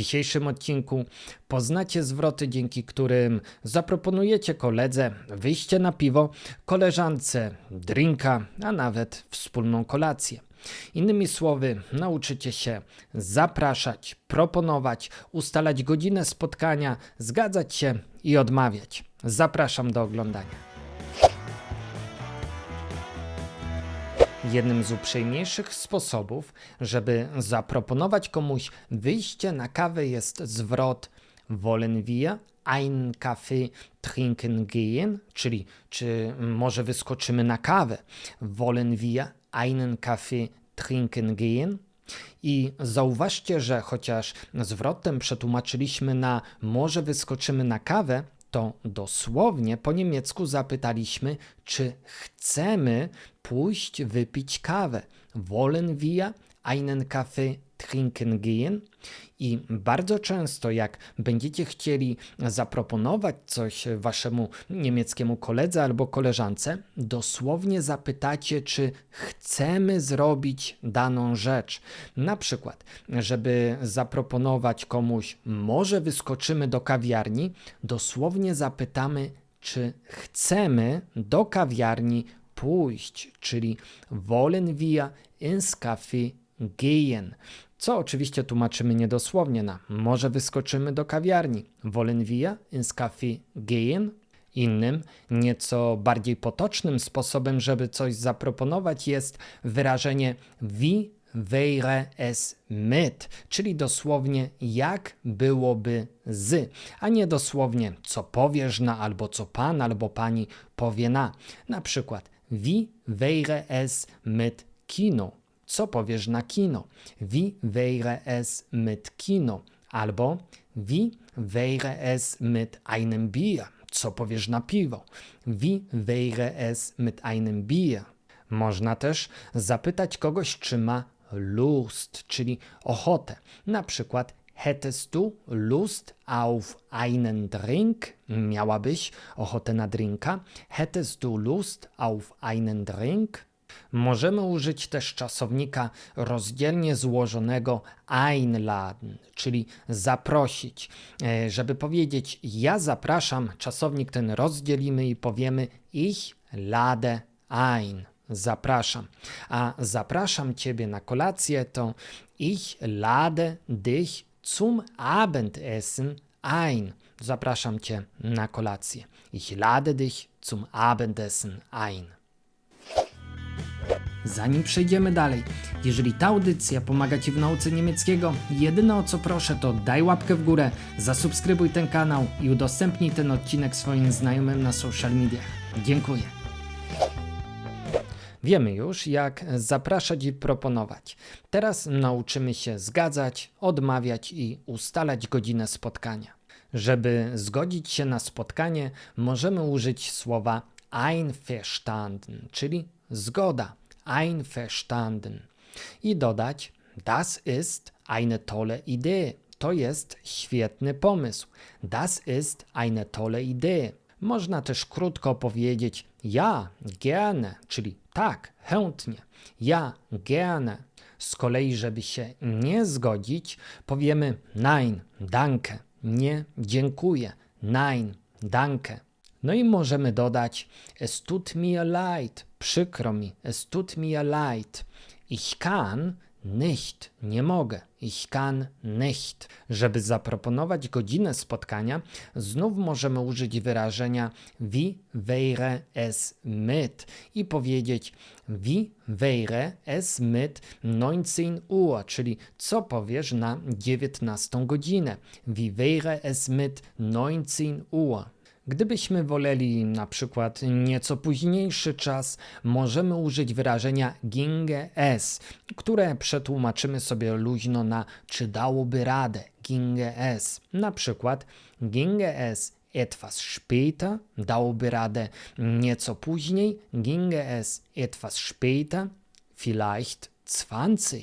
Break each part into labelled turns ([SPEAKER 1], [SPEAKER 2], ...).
[SPEAKER 1] dzisiejszym odcinku poznacie zwroty, dzięki którym zaproponujecie koledze wyjście na piwo, koleżance drinka, a nawet wspólną kolację. Innymi słowy, nauczycie się zapraszać, proponować, ustalać godzinę spotkania, zgadzać się i odmawiać. Zapraszam do oglądania. Jednym z uprzejmniejszych sposobów, żeby zaproponować komuś wyjście na kawę jest zwrot wollen wir einen Kaffee trinken gehen, czyli czy może wyskoczymy na kawę. Wollen wir einen Kaffee trinken gehen? I zauważcie, że chociaż zwrotem przetłumaczyliśmy na może wyskoczymy na kawę, to dosłownie po niemiecku zapytaliśmy, czy chcemy pójść wypić kawę. Wollen wir einen Kaffee trinken gehen? I bardzo często, jak będziecie chcieli zaproponować coś waszemu niemieckiemu koledze albo koleżance, dosłownie zapytacie, czy chcemy zrobić daną rzecz. Na przykład, żeby zaproponować komuś, może wyskoczymy do kawiarni, dosłownie zapytamy, czy chcemy do kawiarni pójść, czyli wollen wir ins Café gehen. Co oczywiście tłumaczymy niedosłownie na może wyskoczymy do kawiarni. Wollen wir ins Café gehen? Innym, nieco bardziej potocznym sposobem, żeby coś zaproponować, jest wyrażenie wie wäre es mit, czyli dosłownie jak byłoby z, a nie dosłownie co powiesz na, albo co pan albo pani powie na. Na przykład wie wäre es mit Kino? Co powiesz na kino? Wie wäre es mit Kino? Albo wie wäre es mit einem Bier? Co powiesz na piwo? Wie wäre es mit einem Bier? Można też zapytać kogoś, czy ma Lust, czyli ochotę. Na przykład Hättest du Lust auf einen Drink? Miałabyś ochotę na drinka? Hättest du Lust auf einen Drink? Możemy użyć też czasownika rozdzielnie złożonego einladen, czyli zaprosić. E, żeby powiedzieć ja zapraszam, czasownik ten rozdzielimy i powiemy ich lade ein. Zapraszam. A zapraszam Ciebie na kolację to ich lade dich zum Abendessen ein. Zapraszam Cię na kolację. Ich lade dich zum Abendessen ein. Zanim przejdziemy dalej, jeżeli ta audycja pomaga Ci w nauce niemieckiego, jedyne o co proszę to daj łapkę w górę, zasubskrybuj ten kanał i udostępnij ten odcinek swoim znajomym na social mediach. Dziękuję. Wiemy już, jak zapraszać i proponować. Teraz nauczymy się zgadzać, odmawiać i ustalać godzinę spotkania. Żeby zgodzić się na spotkanie, możemy użyć słowa einverstanden, czyli zgoda, einverstanden. I dodać das ist eine tolle Idee. To jest świetny pomysł. Das ist eine tolle Idee. Można też krótko powiedzieć ja, gerne, czyli tak, chętnie. Ja, gerne. Z kolei, żeby się nie zgodzić, powiemy nein, danke. Nie, dziękuję. Nein, danke. No i możemy dodać es tut mir leid. Przykro mi. Es tut mir leid. Ich kann nicht, nie mogę. Ich kann nicht. Żeby zaproponować godzinę spotkania, znów możemy użyć wyrażenia wie wäre es mit i powiedzieć wie wäre es mit 19 Uhr, czyli co powiesz na 19 godzinę. Wie wäre es mit 19 Uhr. Gdybyśmy woleli na przykład nieco późniejszy czas, możemy użyć wyrażenia ginge es, które przetłumaczymy sobie luźno na czy dałoby radę, ginge es. Na przykład ginge es etwas später, dałoby radę nieco później, ginge es etwas später, vielleicht 20,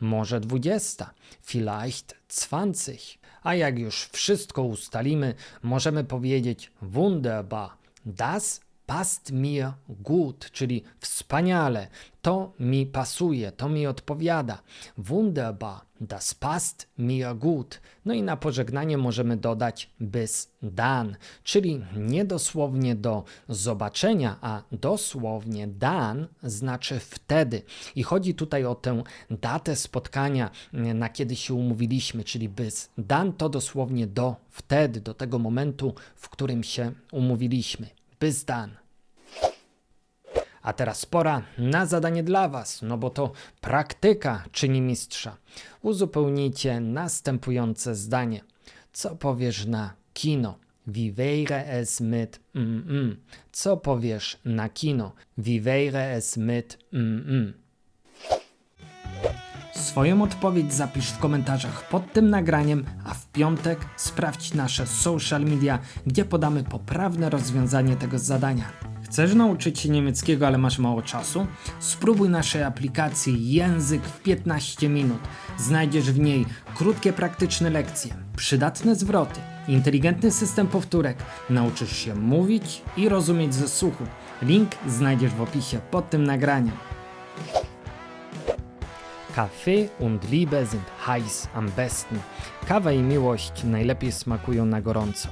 [SPEAKER 1] może 20, vielleicht 20. A jak już wszystko ustalimy, możemy powiedzieć wunderbar, das passt mir gut, czyli wspaniale, to mi pasuje, to mi odpowiada. Wunderbar, das passt mir gut. No i na pożegnanie możemy dodać bis dan, czyli nie dosłownie do zobaczenia, a dosłownie dan znaczy wtedy. I chodzi tutaj o tę datę spotkania, na kiedy się umówiliśmy, czyli bis dan to dosłownie do wtedy, do tego momentu, w którym się umówiliśmy. Bis dan. A teraz pora na zadanie dla Was, no bo to praktyka czyni mistrza. Uzupełnijcie następujące zdanie. Co powiesz na kino? Wäre es mit mm, mm. Co powiesz na kino? Wäre es mit mm, mm. Swoją odpowiedź zapisz w komentarzach pod tym nagraniem, a w piątek sprawdź nasze social media, gdzie podamy poprawne rozwiązanie tego zadania. Chcesz nauczyć się niemieckiego, ale masz mało czasu? Spróbuj naszej aplikacji Język w 15 minut. Znajdziesz w niej krótkie, praktyczne lekcje, przydatne zwroty, inteligentny system powtórek. Nauczysz się mówić i rozumieć ze słuchu. Link znajdziesz w opisie pod tym nagraniem. Kaffee und Liebe sind heiß am besten. Kawa i miłość najlepiej smakują na gorąco.